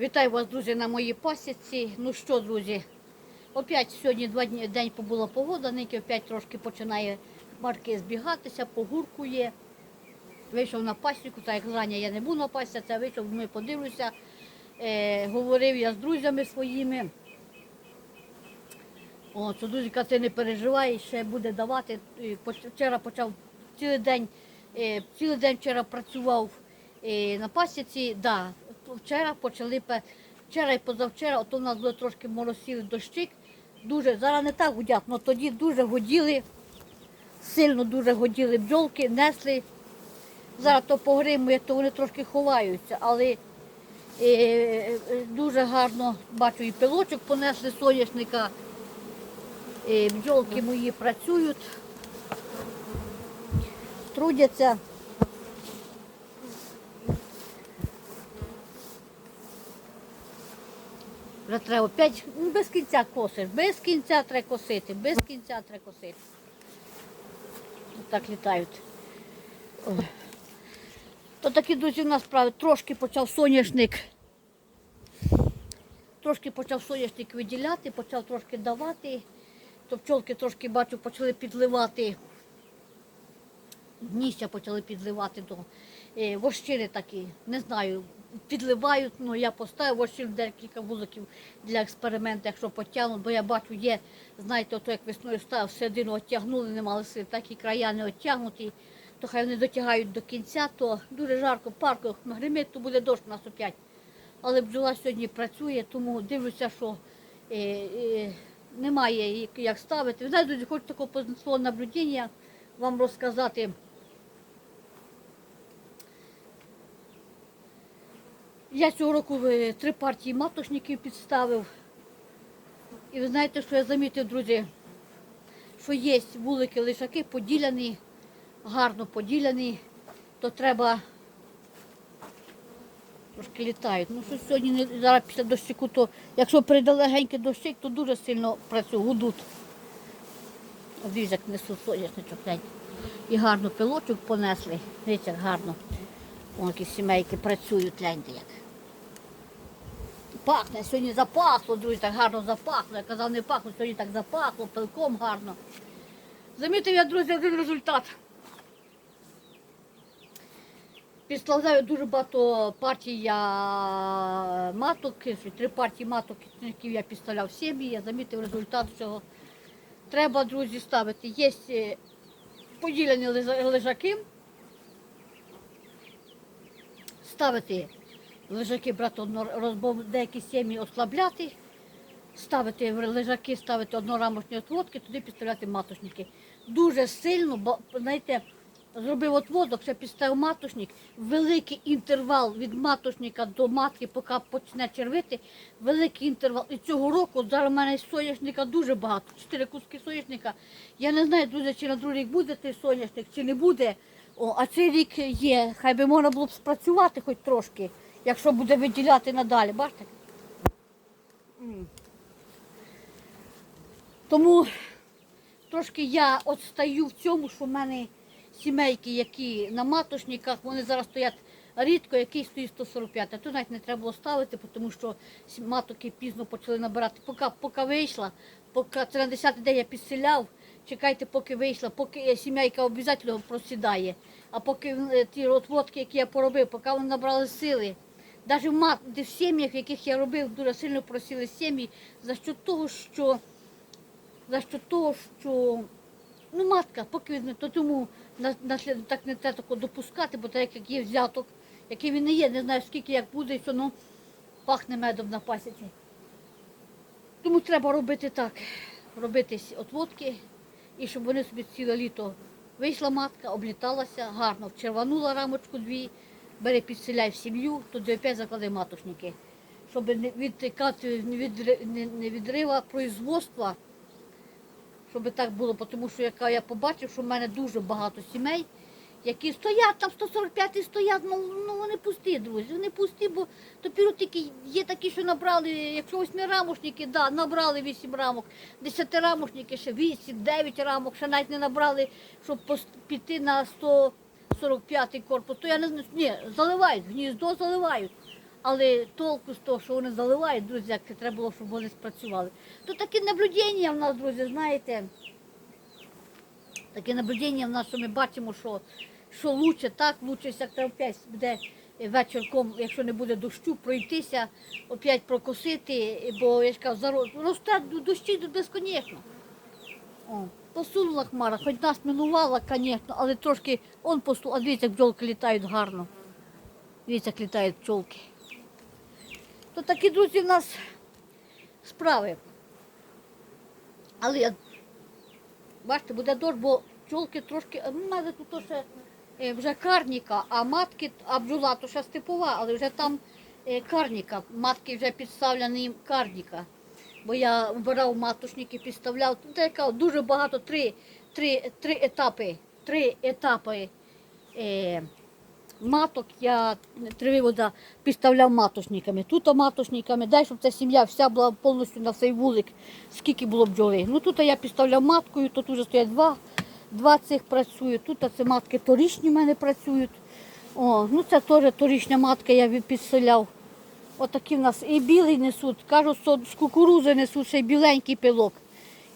Вітаю вас, друзі, на моїй пасіці. Ну що, друзі, опять сьогодні два дні день побула погода, нині опять трошки починає марки збігатися, погуркує. Вийшов на пасіку, так як зрання я не був на пасіці, це вийшов, ми подивлюся. Е, говорив я з друзями своїми. О, що друзі, ти не переживай, ще буде давати. Вчора почав цілий день, е, цілий день вчора працював е, на пасіці. Да, вчора почали вчора і позавчора, ото в нас було трошки моросили дощик. Дуже, зараз не так гудять, але тоді дуже годіли, сильно дуже годіли бджолки, несли. Зараз то погримує, то вони трошки ховаються, але е, е, дуже гарно бачу і пилочок понесли соняшника. Е, Бджолки мої працюють, трудяться. Вже треба опять ну, без кінця косиш, без кінця треба косити, без кінця треба косити. Так літають. Ой. То такі друзі у нас справи. Трошки почав соняшник. Трошки почав соняшник виділяти, почав трошки давати. То пчолки трошки бачу, почали підливати. Дніща почали підливати до е, вощини такі, не знаю, підливають, ну я поставив вощин декілька вуликів для експерименту, якщо потягнуть, бо я бачу, є, знаєте, ото як весною став, середину оттягнули, не мали сили, так і края не оттягнуті, то хай вони дотягають до кінця, то дуже жарко, парко, гримить, то буде дощ нас опять. Але бджола сьогодні працює, тому дивлюся, що е, е, немає як- ставити. Ви знаєте, хочу такого позиційного наблюдення вам розказати. Я цього року е, три партії маточників підставив. І ви знаєте, що я замітив, друзі, що є вулики лишаки поділяні, гарно поділяні, то треба трошки літають. Ну що сьогодні не- зараз після дощику, то якщо прийде легенький дощик, то дуже сильно працює, гудуть. Дивіться, як несуть соняшничок. І гарно пилочок понесли. Дивіться, як гарно. Вон які сімейки працюють, гляньте як. Пахне, сьогодні запахло, друзі, так гарно запахло. Я казав, не пахло, сьогодні так запахло, пилком гарно. Замітив я, друзі, один результат. Підскладаю дуже багато партій я маток, три партії маток, яких я підставляв сім'ї, я замітив результат цього. Треба, друзі, ставити. Є е, поділені лежаки. Ставити лежаки, брати одно, деякі сім'ї ослабляти, ставити в лежаки, ставити однорамочні отводки, туди підставляти маточники. Дуже сильно, бо, знаєте, зробив отводок, ще підставив маточник, великий інтервал від маточника до матки, поки почне червити, великий інтервал. І цього року зараз в мене соняшника дуже багато, чотири куски соняшника. Я не знаю, друзі, чи на другий рік буде той соняшник, чи не буде. О, а цей рік є. Хай би можна було б спрацювати хоч трошки, якщо буде виділяти надалі. Бачите? Тому трошки я от стаю в цьому, що в мене сімейки, які на матошниках, вони зараз стоять рідко, який стоїть 145. А то навіть не треба було ставити, тому що матоки пізно почали набирати. Поки, поки вийшла, поки це на 10 день я підселяв, чекайте, поки вийшла, поки е, сімейка обов'язково просідає. А поки е, ті отводки, які я поробив, поки вони набрали сили. Навіть в, в сім'ях, в яких я робив, дуже сильно просіли сім'ї, за що того, що за що того, що ну, матка, поки візьме, то тому на, на, так не треба такого допускати, бо так як є взяток, який він не є, не знаю скільки як буде, і що ну, пахне медом на пасіці. Тому треба робити так, робити отводки, і щоб вони собі ціле літо вийшла матка, обліталася, гарно черванула рамочку дві, бери підселяй в сім'ю, туди опять закладай матушники. Щоб не відтикати не від, не, не відрива производства, щоб так було, тому що яка я побачив, що в мене дуже багато сімей, які стоять, там 145 стоять, ну, ну вони пусті, друзі, вони пусті, бо тепер тільки є такі, що набрали, якщо восьмирамошники, да, набрали 8 рамок, десятирамошники ще 8, 9 рамок, ще навіть не набрали, щоб піти на 145 корпус, то я не знаю, ні, заливають, гніздо заливають. Але толку з того, що вони заливають, друзі, як треба було, щоб вони спрацювали. То такі наблюдення в нас, друзі, знаєте, таке наблюдення в нас, що ми бачимо, що, що лучше так, лучше як треба опять буде вечірком, якщо не буде дощу, пройтися, опять прокосити, бо я ж кажу, росте дощі безконечно. О, посунула хмара, хоч нас минувала, звісно, але трошки он посу, а дивіться, як бджолки літають гарно. Дивіться, як літають пчолки. То такі, друзі, в нас справи. Але бачите, буде дощ, бо пчолки трошки, а в мене тут ще е, вже карніка, а матки, а бджола то ще степова, але вже там е, карніка, матки вже підставлені карніка. Бо я вбирав матушники, підставляв. Тут дуже багато, три, три, три етапи. Три етапи е, маток я три вивода підставляв матушниками. Тут матушниками, дай, щоб ця сім'я вся була повністю на цей вулик, скільки було бджоли. Ну тут я підставляв маткою, тут вже стоять два, два цих працюють. Тут це матки торічні в мене працюють. О, ну це теж торічня матка, я підселяв. Отакі в нас і білий несуть, кажуть, що з кукурузи несуть ще й біленький пилок.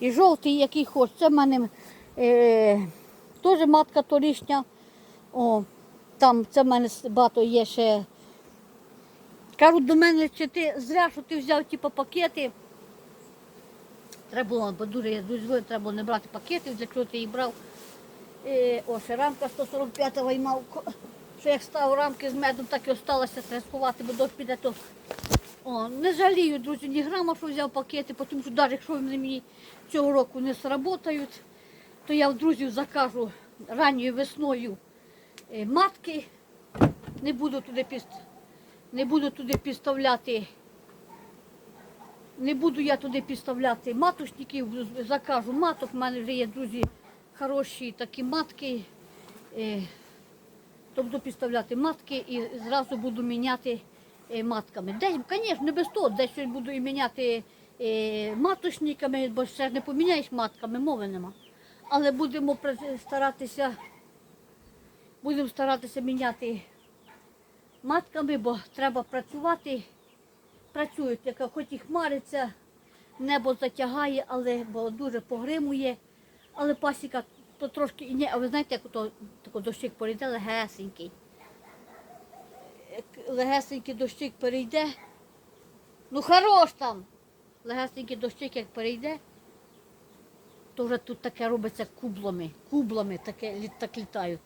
І жовтий, який хоч. Це в мене е, теж матка торішня. О, там це в мене багато є ще. Кажуть до мене, чи ти зря, що ти взяв типу, пакети. Треба було, бо дуже, я дуже треба було не брати пакетів, для чого ти їх брав. Е, о, ще рамка 145 виймав. Що як став рамки з медом, так і осталося треба бо дощ піде то. О, не жалію, друзі, ні грама, що взяв пакети, тому що навіть якщо вони мені цього року не сработають, то я в друзів закажу ранньою весною е, матки. Не буду туди піст... не буду туди підставляти. Не буду я туди підставляти матушників, закажу маток. У мене вже є друзі хороші такі матки. То буду підставляти матки і зразу буду міняти е, матками. Десь, звісно, не без того, десь щось буду і міняти е, маточниками, бо ще ж не поміняєш матками, мови нема. Але будемо старатися, будемо старатися міняти матками, бо треба працювати. Працюють, хоч і хмариться, небо затягає, але бо дуже погримує. Але пасіка то трошки ні, а ви знаєте, як ото тако дощик перейде легесенький. Як легесенький дощик перейде. Ну хорош там. Легесенький дощик як перейде, то вже тут таке робиться кублами. Кублами таке, так літають.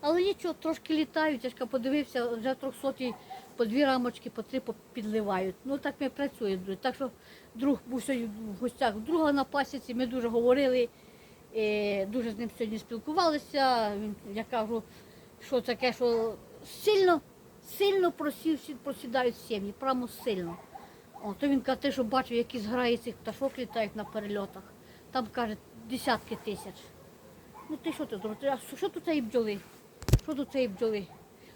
Але нічого, трошки літають, я ж подивився, вже трьохсоті по дві рамочки, по три підливають. Ну так ми працюємо. Так що друг був сьогодні в гостях друга на пасіці, ми дуже говорили, дуже з ним сьогодні спілкувалися. Він, я кажу, що таке, що сильно, сильно просів, просідають сім'ї, прямо сильно. О, то він каже, що бачив, які зграї цих пташок літають на перельотах. Там каже, десятки тисяч. Ну ти що ти зробиш? А що- тут цієї бджоли? Що тут цієї бджоли?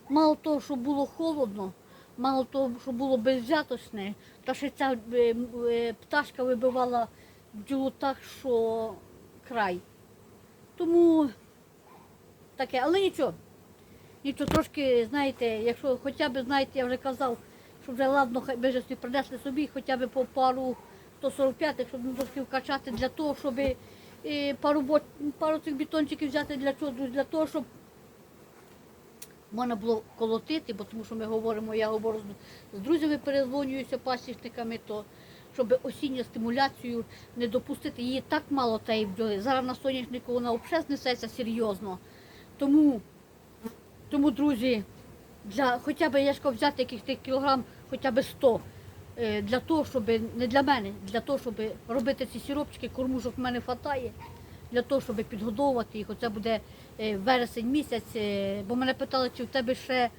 Мало того, що було холодно, мало того, що було безвзяточне, та ще ця е, е, пташка вибивала бджолу так, що край. Тому таке, але нічого. Нічого трошки, знаєте, якщо хоча б, знаєте, я вже казав, що вже ладно, хай би принесли собі хоча б по пару 145, щоб ну, трошки вкачати для того, щоб е, пару, бо- пару цих бетончиків взяти для чого? Для того, щоб можна було колотити, бо тому що ми говоримо, я говорю з друзями, перезвонююся пасічниками, то щоб осінню стимуляцію не допустити. Її так мало тієї бджоли. Зараз на соняшнику вона взагалі знесеться серйозно. Тому, тому друзі, для хоча б я ж взяти яких тих кілограм, хоча б 100, е, для того, щоб не для мене, для того, щоб робити ці сіропчики, кормушок в мене вистачає, для того, щоб підгодовувати їх. Оце буде е, вересень місяць, е, бо мене питали, чи в тебе ще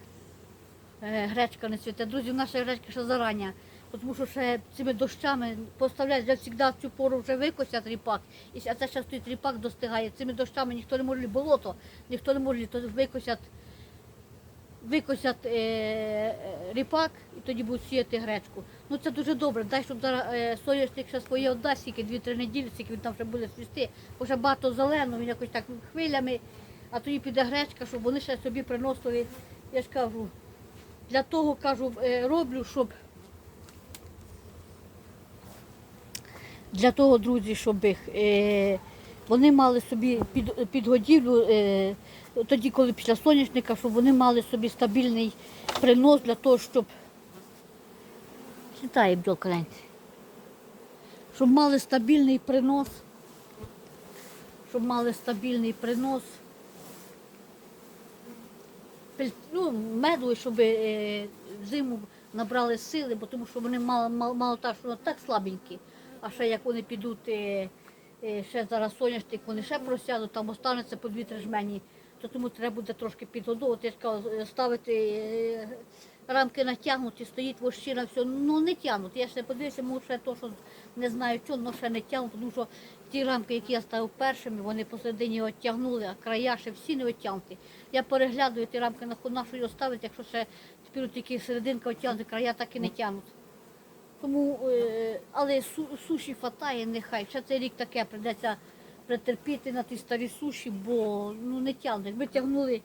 гречка не цвіте. Друзі, наша гречка ще зарання. Тому що ще цими дощами поставляють, вже завжди в цю пору вже викосять ріпак, і а це ще стоїть ріпак достигає. Цими дощами ніхто не може болото, ніхто не може, то викосять, викосять е, е, ріпак і тоді будуть сіяти гречку. Ну це дуже добре. Дай, щоб зараз е, соняшник ще своє віддасть, тільки 2-3 неділі, скільки він там вже буде свісти, бо вже багато зелено, він якось так хвилями, а тоді піде гречка, щоб вони ще собі приносили, я ж кажу, Для того кажу, е, роблю, щоб для того, друзі, щоб їх, е, вони мали собі під, підгодівлю, е, тоді, коли після соняшника, щоб вони мали собі стабільний принос для того, щоб Читає бджолка. Щоб мали стабільний принос. Щоб мали стабільний принос. Ну, меду, щоб е, зиму набрали сили, бо тому що вони мало, мало, мало так, що так слабенькі. А ще як вони підуть, е, е, ще зараз соняшник, вони ще просядуть, там останеться по дві-три жмені, то тому треба буде трошки підгодовувати. Е, ставити рамки натягнуті, стоїть вощина, все, ну не тягнуть. Я ще подивився, може ще то, що не знаю чого, але ще не тягнуть, тому що ті рамки, які я ставив першими, вони посередині оттягнули, а края ще всі не оттягнуті. Я переглядаю ті рамки на що його ставити, якщо ще тепер тільки серединка оттягнути, края так і не тягнуть. Тому, е, але су, суші хватає, нехай. Ще цей рік таке прийдеться претерпіти на ті старі суші, бо ну не тягнуть. Якби тягнули,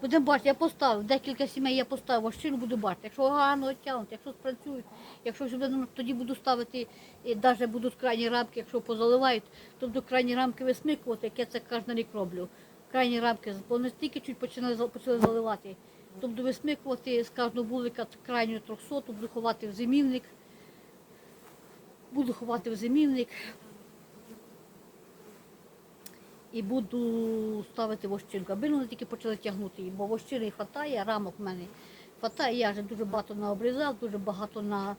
будемо бачити, я поставив, декілька сімей я поставив, а щину буду бачити. Якщо гарно тягнуть, якщо спрацюють, якщо ну, тоді буду ставити, і навіть будуть крайні рамки, якщо позаливають, то буду крайні рамки висмикувати, як я це кожен рік роблю. Крайні рамки, бо не тільки чуть почали, почали заливати. То буду висмикувати з кожного вулика крайню трьохсоту, буду ховати в зимівник. Буду ховати в зимівник і буду ставити вощинку. Аби вони тільки почали тягнути її, бо вощини хватає, рамок в мене хватає. Я вже дуже багато наобрізав, дуже багато на,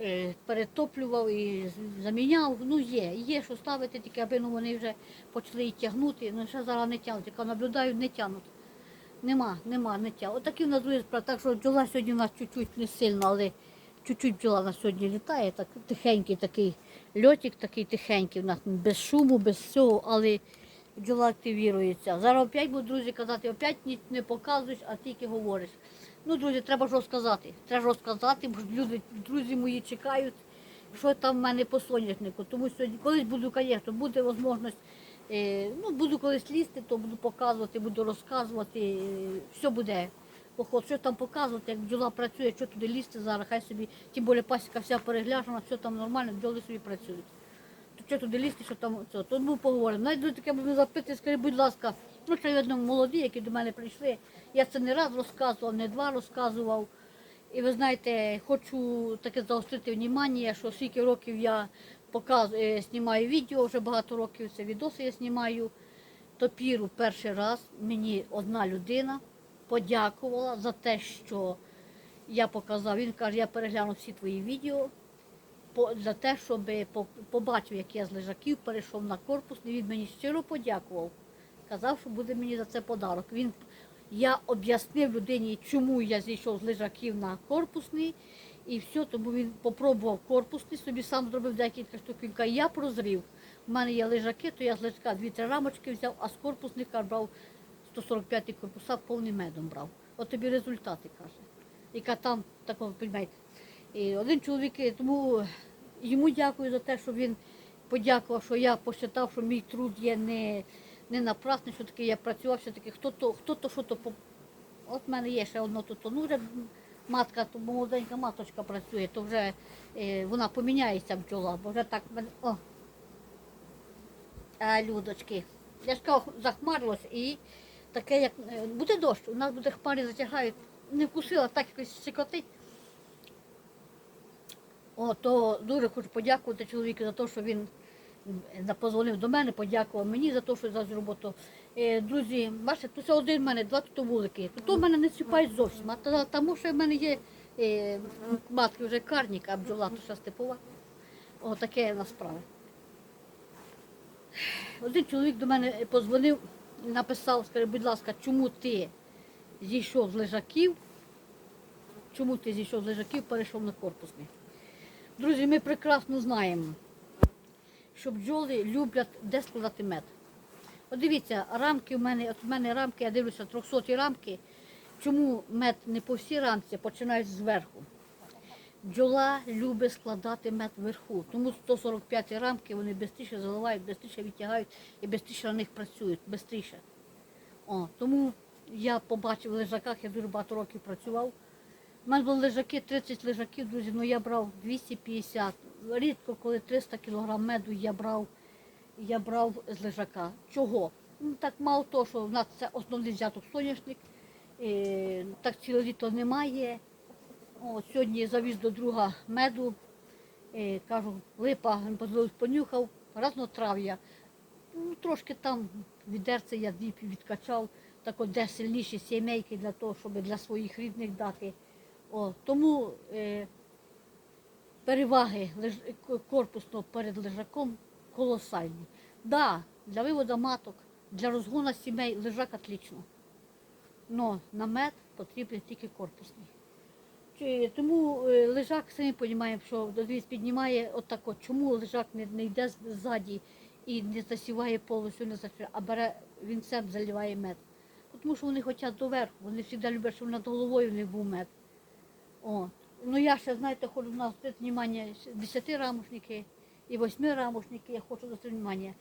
е, перетоплював і заміняв. Ну є, є що ставити, тільки аби ну, вони вже почали тягнути. Ну ще зараз не тягнуть. Яка наблюдаю, не тягнуть. Нема, нема, не тягнуть. Отакі в нас друзі справи. Так що бджола сьогодні у нас чуть-чуть не сильно, але чуть-чуть бджола на сьогодні літає, так тихенький такий льотик, такий тихенький, у нас без шуму, без всього, але бджола активірується. Зараз опять буду, друзі, казати, опять не показуєш, а тільки говориш. Ну, друзі, треба ж розказати. Треба ж розказати, бо люди, друзі мої чекають, що там в мене по соняшнику. Тому сьогодні, колись буду, звісно, буде можливість, е, ну, буду колись лізти, то буду показувати, буду розказувати, е, все буде. Поход, що там показувати, як бджола працює, що туди лізти зараз, хай собі, тим більше пасіка вся перегляжена, все там нормально, бджоли собі працюють. То що туди лізти, що там це, то ми поговоримо. Навіть таке буду запитати, скажіть, будь ласка, ну що видно молоді, які до мене прийшли. Я це не раз розказував, не два розказував. І ви знаєте, хочу таке заострити внимання, що скільки років я показую, е, знімаю відео, вже багато років це відоси я знімаю. Топіру перший раз мені одна людина подякувала за те, що я показав. Він каже, я переглянув всі твої відео за те, щоб побачив, як я з лежаків перейшов на корпус. І він мені щиро подякував. Казав, що буде мені за це подарок. Він, я об'яснив людині, чому я зійшов з лежаків на корпусний. І все, тому він попробував корпусний, собі сам зробив декілька штук. Він каже, я прозрів. У мене є лежаки, то я з лежака дві-три рамочки взяв, а з корпусника брав 145 корпуса, повним медом брав. От тобі результати каже. Яка там такого, розумієте. І один чоловік, е, тому йому дякую за те, що він подякував, що я посчитав, що мій труд є не, не напрасний, що таки я працював, все-таки хто-то, хто-то, що-то. по- От в мене є ще одно тут, ну вже матка, то молоденька маточка працює, то вже е, вона поміняється бджола, бо вже так мене. О. А, людочки. Я ж кажу, захмарилось і таке, як е, буде дощ, у нас буде хмари затягають, не вкусила, так якось сикотить. О, то дуже хочу подякувати чоловіку за те, що він м, позвонив до мене, подякував мені за те, що за роботу. Е, друзі, бачите, тут один в мене, два тут вулики. Тут в мене не чіпають зовсім, а тому що в мене є е, матки вже карник, а бджола то ще степова. О, таке на справи. Один чоловік до мене позвонив, написав, скаже, будь ласка, чому ти зійшов з лежаків? Чому ти зійшов з лежаків, перейшов на корпусний? Друзі, ми прекрасно знаємо, що бджоли люблять де складати мед. От дивіться, рамки в мене, от в мене рамки, я дивлюся, 300 рамки. Чому мед не по всій рамці, починають зверху? Бджола любить складати мед вверху. Тому 145 рамки вони швидше заливають, швидше відтягають і швидше на них працюють, швидше. О, тому я побачив в лежаках, я дуже багато років працював. У мене були лежаки, 30 лежаків, друзі, ну я брав 250. Рідко, коли 300 кг меду я брав, я брав з лежака. Чого? Ну, так мало того, що в нас це основний взяток соняшник, е, так ціле літо немає. О, сьогодні завіз до друга меду, е, кажу, липа, понюхав, разнотрав'я. Ну, трошки там відерце я відкачав, так от де сильніші сімейки для того, щоб для своїх рідних дати. О, тому е, переваги леж, к- корпусного перед лежаком колосальні. Да, для виводу маток, для розгону сімей лежак отлично. Но на мед потрібен тільки корпусний. Чи- Тому е, лежак, самі розуміємо, що дивіться, піднімає отак от. Чому лежак не, не йде ззаді і не засіває повністю, не закриває, а бере вінцем заливає мед. Тому що вони хочуть доверху, вони завжди люблять, щоб над головою них був мед. О. Ну я ще, знаєте, хочу у нас внимання 10 рамошники і 8 рамошники, я хочу звернути внимання.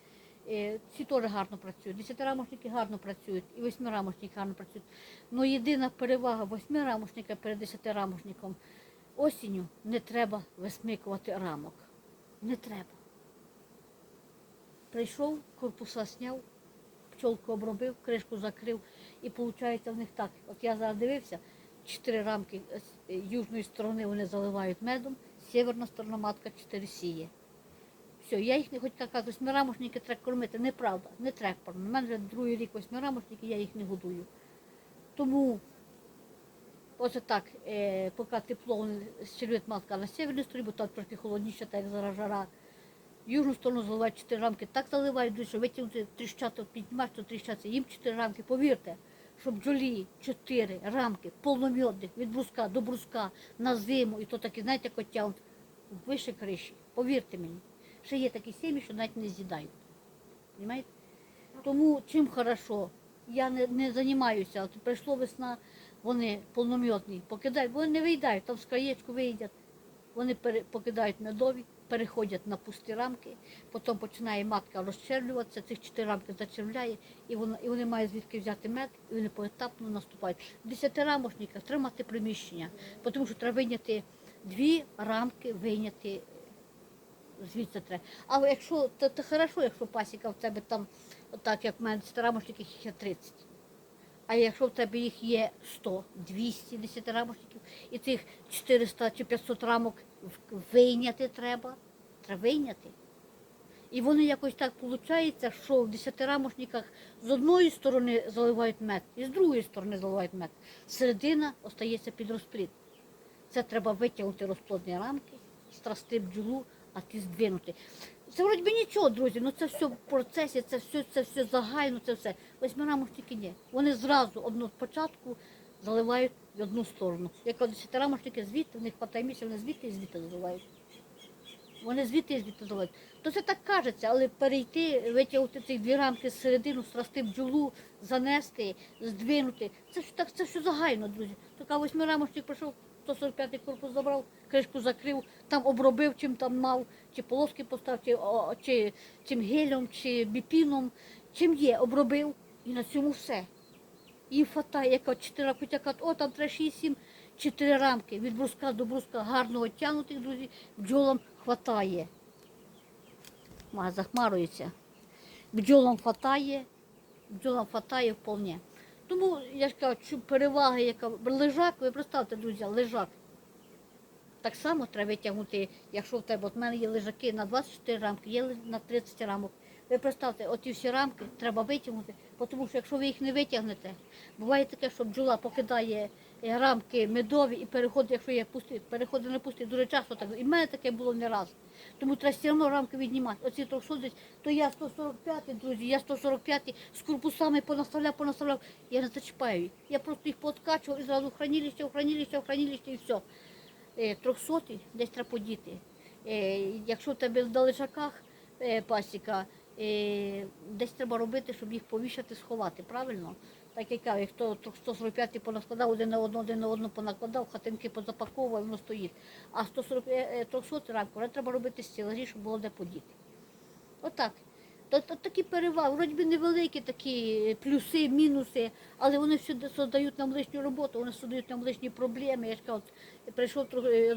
Е, Ці теж гарно працюють. 10 рамошники гарно працюють, і 8 рамошники гарно працюють. Ну єдина перевага 8 рамошника перед 10 рамошником осінню не треба висмикувати рамок. Не треба. Прийшов, корпуса сняв, пчолку обробив, кришку закрив. І виходить в них так. От я зараз дивився, чотири рамки з е, южної сторони вони заливають медом, северна сторона матка чотири сіє. Все, я їх не хоч така восьмирамошники треба кормити. Неправда, не треба кормити. У мене вже другий рік восьмирамошники, я їх не годую. Тому оце так, е, поки тепло щелюють матка на северній стороні, бо там трохи холодніше, так як зараз жара. Южну сторону заливають 4 рамки, так заливають, що витягнути тріщати, піднімаєш, то тріщаться. Їм 4 рамки, повірте, щоб бджолі 4 рамки повномьодних від бруска до бруска на зиму, і то такі, знаєте, тягнуть вище криші. Повірте мені. Ще є такі сім'ї, що навіть не з'їдають. Тому чим хорошо, я не, не займаюся, от прийшла весна, вони повномьотні, покидають, вони не виїдають, там з краєчку виїдять, вони пере, покидають медові, переходять на пусті рамки, потім починає матка розчервлюватися, цих чотири рамки зачервляє, і, вона, і вони мають звідки взяти мед, і вони поетапно наступають. Десятирамошника тримати приміщення, тому що треба вийняти дві рамки, вийняти звідси треба. А якщо то, то хорошо, якщо пасіка в тебе там, отак як в мене десятирамошників їх є 30. А якщо в тебе їх є 100, 200 десятирамошників, і цих 400 чи 500 рамок вийняти треба, треба вийняти. І вони якось так виходить, що в десятирамошниках з одної сторони заливають мед, і з другої сторони заливають мед. Середина остається під розплід. Це треба витягнути розплодні рамки, страсти бджолу, а ті здвинути. Це вроді би нічого, друзі, ну це все в процесі, це все, це все загально, це все. Восьмирамошники ні. Вони зразу одну спочатку заливають в одну сторону. Як десятирамошники звідти, в них хватає вони звідти і звідти заливають. Вони звідти і звідти заливають. То це так кажеться, але перейти, витягнути ці дві рамки з середину, страсти бджолу, занести, здвинути. Це ж так, це все загально, друзі. Така восьмирамошник прийшов, 145-й корпус забрав, кришку закрив, там обробив, чим там мав, чи полоски поставив, чи, о, чи чим гелем, чи біпіном, чим є, обробив. І на цьому все. І хватає, яка чотири кутяка, о, там треба 6-7, чотири рамки. Від бруска до бруска гарного тягнутих, друзі, бджолам хватає. Захмарується. Бджолам хватає, бджолам хватає вповне. Тому я ж кажу, що перевага, яка лежак, ви представте, друзі, лежак. Так само треба витягнути, якщо в тебе, от в мене є лежаки на 24 рамки, є на 30 рамок. Ви представте, оті всі рамки треба витягнути, тому що якщо ви їх не витягнете, буває таке, що бджола покидає рамки медові і переходить, якщо є пусті, переходить на пусті, дуже часто так. І в мене таке було не раз. Тому треба все одно рамки віднімати. Оці 300 то я 145, друзі, я 145 з корпусами понаставляв, понаставляв. Я не зачіпаю їх. Я просто їх подкачував і зразу в хранилище, в хранилище, в хранилище і все. Е, Трьохсотий десь треба подіти. Е, Якщо в тебе в лежаках е, пасіка, е, десь треба робити, щоб їх повішати, сховати, правильно? Так як я, хто 145 понаскладав, один на одну, один на одну понакладав, хатинки позапаковував, воно стоїть. А 140, е, 300 рамку треба робити стілажі, щоб було де подіти. Отак. Та, та такі переваги, вроді би невеликі такі плюси, мінуси, але вони всюди создають нам лишню роботу, вони создають нам лишні проблеми. Я ж кажу, от, прийшов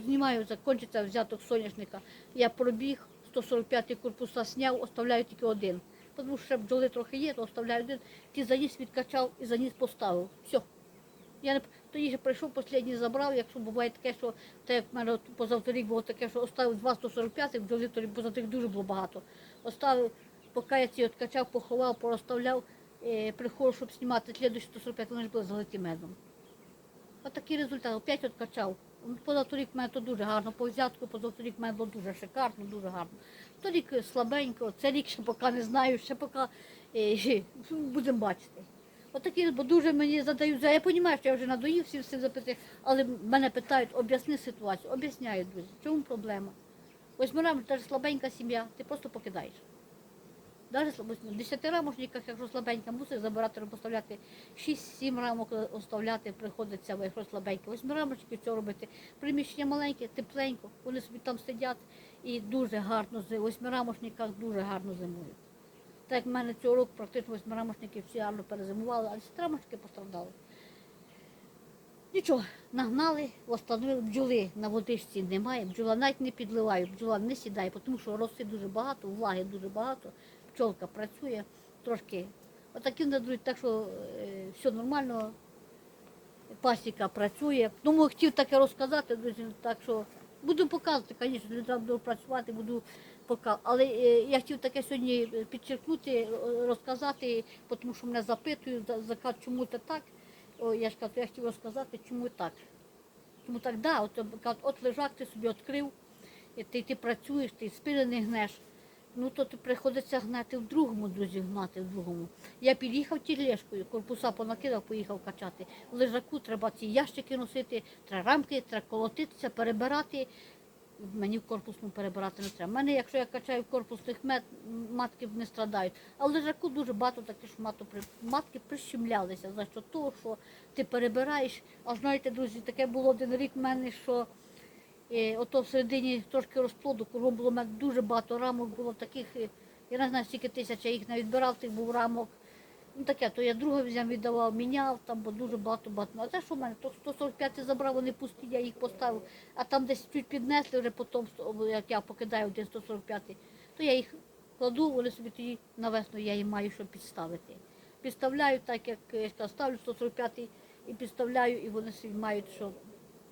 знімаю, закінчиться взяток соняшника. Я пробіг, 145 корпуса сняв, оставляю тільки один. Тому що ще бджоли трохи є, то оставляю один. Ті заніс відкачав і заніс поставив. Все. Я не тоді ще прийшов, останній забрав, якщо буває таке, що те, як в мене позавторік було таке, що оставив два 145, бджоли тоді позавторік дуже було багато. Оставив, поки я ці откачав, поховав, порозставляв, е, приходжу, щоб знімати слідуючі 145, вони ж були залиті медом. Отакий результат. Опять откачав. Позавторік в мене то дуже гарно, по взятку, позавторік в мене було дуже шикарно, дуже гарно. Торік е, слабенько, це рік ще поки не знаю, ще поки е, будемо бачити. Отакі, бо дуже мені задають, я розумію, що я вже надоїв всім цим запитати, але мене питають, об'ясни ситуацію, об'ясняю, друзі, чому проблема. Ось ми теж слабенька сім'я, ти просто покидаєш. Навіть в десятирамочниках, якщо слабенька, мусиш забирати, поставляти 6-7 рамок оставляти, приходиться, якщо слабеньке. Восьмирамочки цього робити. Приміщення маленьке, тепленько, вони собі там сидять і дуже гарно з восьмирамочниках дуже гарно зимують. Так як в мене цього року практично восьмирамочники всі гарно перезимували, а десятирамочники постраждали. Нічого, нагнали, встановили бджоли на водичці немає, бджола навіть не підливаю, бджола не сідає, тому що роси дуже багато, влаги дуже багато, пчолка працює трошки. Отакі надають, так що е, все нормально, пасіка працює. Тому хотів таке розказати, друзі, так що буду показувати, звісно, треба буду працювати, буду показувати. Але е, я хотів таке сьогодні підчеркнути, е, розказати, тому що мене запитують, за- чому це так. О, я ж кажу, я хотів розказати, чому так. Чому так, да, от, кажуть, от лежак ти собі відкрив, і ти, ти працюєш, ти спини не гнеш. Ну то приходиться гнати в другому, друзі, гнати в другому. Я під'їхав тілешкою, корпуса понакидав, поїхав качати. В лежаку треба ці ящики носити, треба рамки, треба колотитися, перебирати. Мені в корпусному перебирати не треба. Мене, якщо я качаю корпусних мет, матки не страдають. А в лежаку дуже багато таких при- матки прищемлялися за що того, що ти перебираєш. А знаєте, друзі, таке було один рік в мене, що е, ото в середині трошки розплоду, кругом було в дуже багато рамок, було таких, е, я не знаю, скільки тисяч я їх не відбирав, тих був рамок. Ну таке, то я друге взяв, віддавав, міняв, там бо дуже багато багато. А те, що в мене, то 145 забрав, вони пусті, я їх поставив, а там десь чуть піднесли вже потім, як я покидаю один 145, то я їх кладу, вони собі тоді на весну я їм маю що підставити. Підставляю так, як я ставлю 145 і підставляю, і вони собі мають, що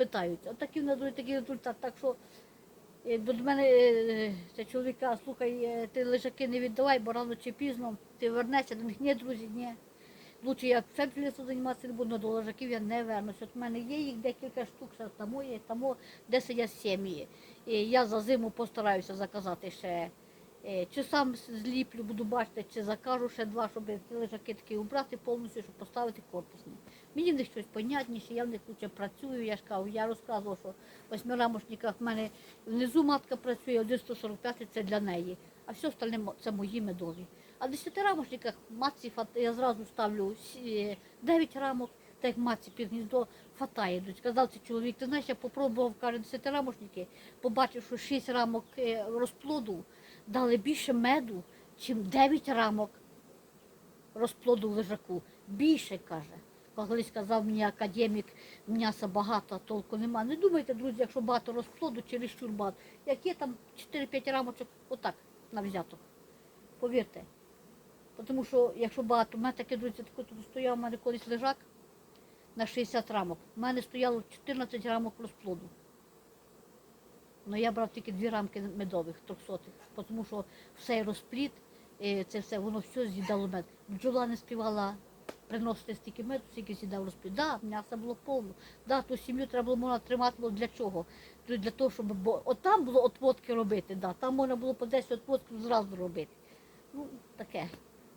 питають. А такі в нас такий результат. Так що Е, до мене е, цей чоловік каже, слухай, е, ти лежаки не віддавай, бо рано чи пізно ти вернешся до них. Ні, друзі, ні. Лучше я все бджільництво займатися не буду, але до лежаків я не вернуся. От в мене є їх декілька штук, там є, там де сидять сім'ї. І я за зиму постараюся заказати ще. Чи сам зліплю, буду бачити, чи закажу ще два, щоб ці лежаки такі убрати повністю, щоб поставити корпусні. Мені в них щось понятніше, я в них лучше працюю. Я ж кажу, я розказував, що в восьмирамочниках в мене внизу матка працює, один 145 це для неї, а все остальне це мої медові. А в десятирамочниках матці я зразу ставлю сі- 9 рамок, так як матці під гніздо фатає. йдуть. Сказав цей чоловік, ти знаєш, я попробував, каже, десятирамочники, побачив, що 6 рамок е, розплоду дали більше меду, чим 9 рамок розплоду лежаку. Більше каже. Колись сказав мені академік, м'яса багато, толку нема. Не думайте, друзі, якщо багато розплоду, чересчур багато. Як є там 4-5 рамочок, отак, на взяток. Повірте. Тому що якщо багато, у мене таке, друзі, таке тут стояв, у мене колись лежак на 60 рамок. У мене стояло 14 рамок розплоду. Ну я брав тільки дві рамки медових, трьохсотих, тому що все розпліт, е, це все, воно все з'їдало мед. Бджола не співала приносити стільки меду, скільки з'їдав розпліт. Да, м'ясо було повно. Да, ту сім'ю треба було можна тримати було для чого? Для того, щоб бо от там було отводки робити, да, там можна було по 10 отводків зразу робити. Ну, таке.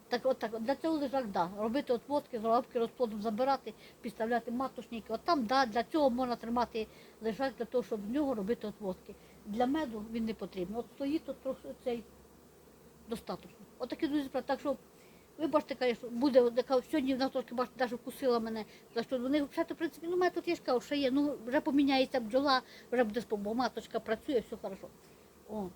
Так, от так, для цього лежак, да. Робити отводки, робки розплодом забирати, підставляти матушники. От там, да, для цього можна тримати лежак, для того, щоб в нього робити отводки. Для меду він не потрібен. От стоїть тут трохи цей достатньо. От друзі, так що ви бачите, конечно, буде така сьогодні вона трошки бачите, навіть вкусила мене. За що вони вже, в принципі, ну, мене тут є ж кажу, що є, ну вже поміняється бджола, вже буде маточка працює, все хорошо. О.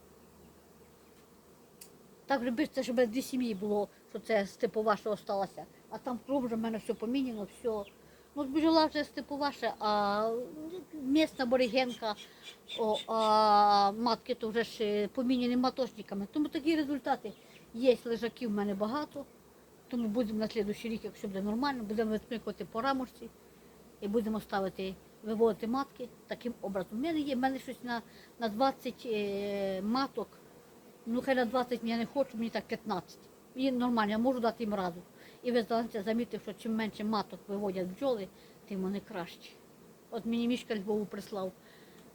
Так би це ж дві сім'ї було, що це степова, що осталася. А там круг вже в мене все поміняно, все. Ну, бджола вже степова ще, а місна боригенка, о, а матки то вже ж е, поміняні маточниками. Тому такі результати є. Лежаків в мене багато. Тому будемо на слідуючий рік, якщо буде нормально, будемо висмикувати по рамочці і будемо ставити, виводити матки таким образом. У мене є, в мене щось на, на 20 е, маток. Ну, хай на 20 я не хочу, мені так 15. Мені нормально, я можу дати їм разу. І ви знаєте, замітив, що чим менше маток виводять бджоли, тим вони кращі. От мені мішка Львову прислав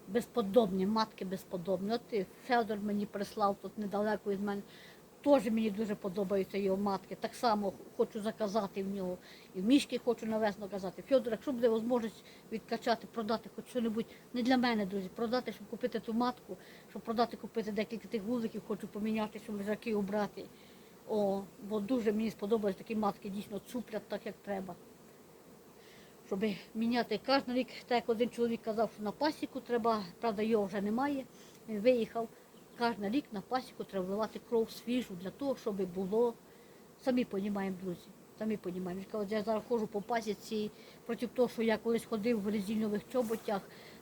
безподобні, матки безподобні. От і Федор мені прислав тут недалеко від мене. Теж мені дуже подобаються його матки. Так само хочу заказати в нього. І в мішки хочу навесно казати. Федор, якщо буде можливість відкачати, продати хоч що-небудь, не для мене, друзі, продати, щоб купити ту матку, щоб продати, купити декілька тих вуликів, хочу поміняти, щоб лежаки обрати. О, бо дуже мені сподобались такі матки, дійсно цуплять так, як треба. Щоб міняти кожен рік, так як один чоловік казав, що на пасіку треба, правда, його вже немає. Він виїхав. Кожен рік на пасіку треба вливати кров свіжу для того, щоб було. Самі розуміємо, друзі. Самі розуміємо. Я зараз ходжу по пасіці проти того, що я колись ходив в резинових чоботях,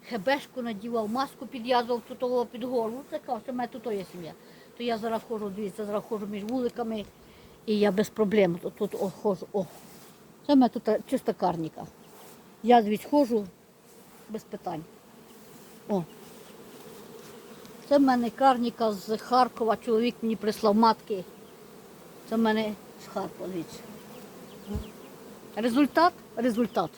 хебешку надівав, маску підв'язував тут під голову. Така, що в мене тут є сім'я. То я зараз ходжу, дивіться, зараз ходжу між вуликами і я без проблем тут, тут о, ходжу. О. Це в мене тут чиста карніка. Я звідси ходжу без питань. О. Це в мене карніка з Харкова. Чоловік мені прислав матки. Це в мене з Харкова, дивіться. Результат? Результат.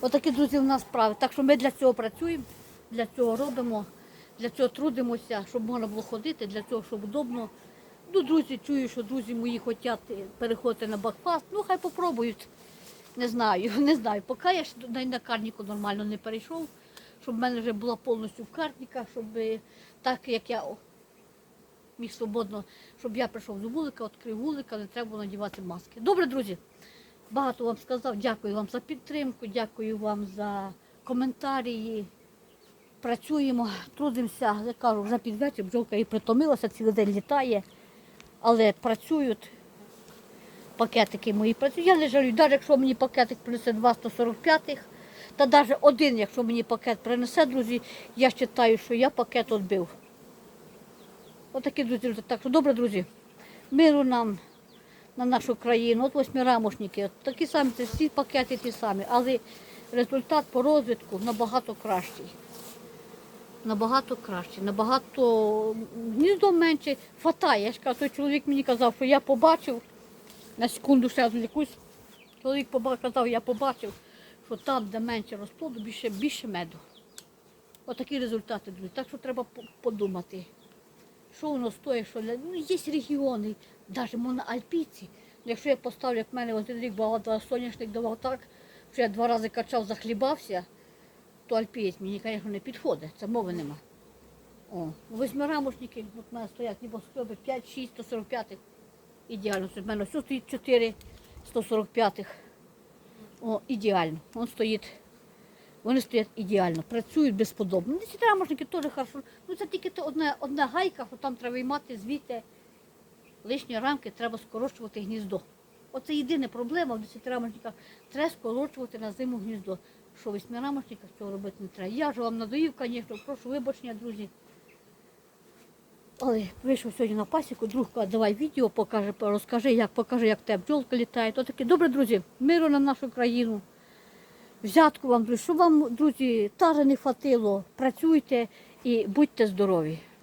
Отакі, друзі, в нас справи. Так що ми для цього працюємо, для цього робимо, для цього трудимося, щоб можна було ходити, для цього, щоб удобно. Ну, друзі, чую, що друзі мої хочуть переходити на бакфаст. Ну, хай попробують. Не знаю, не знаю. Поки я на, на карніку нормально не перейшов, щоб в мене вже була повністю карніка, щоб е, так як я міг свободно, щоб я прийшов до вулика, відкрив вулика, не треба було надівати маски. Добре, друзі, багато вам сказав. Дякую вам за підтримку, дякую вам за коментарі. Працюємо, трудимося. Я кажу, вже під вечір бджолка і притомилася, цілий день літає, але працюють пакетики мої працюють. Я не жалію, навіть якщо мені пакетик принесе 2 145 та навіть один, якщо мені пакет принесе, друзі, я вважаю, що я пакет відбив. Отакі, друзі, так що добре, друзі, миру нам на нашу країну. От восьмирамошники, такі самі, це всі пакети ті самі, але результат по розвитку набагато кращий. Набагато краще, набагато гніздо менше. Фатає. Я ж кажу, той чоловік мені казав, що я побачив, на секунду ще відвлікусь. Чоловік казав, я побачив, що там, де менше розплоду, більше, більше меду. Отакі результати, друзі. Так що треба подумати, що воно стоїть, що для... ну, є регіони, навіть на Альпійці. Якщо я поставлю, як в мене один рік багато соняшник давав так, що я два рази качав, захлібався, то альпієць мені, звісно, не підходить, це мови нема. О, восьмирамошники, от в мене стоять небоскреби 5, 6, 145. Ідеально. В мене все стоїть 4 145. О, ідеально. Він стоїть. Вони стоять ідеально, працюють безподобно. Ну, ці трамошники теж хорошо. Ну це тільки одна, одна гайка, що там треба виймати звідти лишні рамки, треба скорочувати гніздо. Оце єдина проблема в десятирамочниках. Треба скорочувати на зиму гніздо. Що в восьмирамочниках цього робити не треба. Я ж вам надоїв, звісно, прошу вибачення, друзі. Але вийшов сьогодні на пасіку, друг давай відео покаже, розкажи, як покажи, як те бджолка літає. То такі, добре, друзі, миру на нашу країну. Взятку вам, друзі, щоб вам, друзі, тажа не хватило. Працюйте і будьте здорові.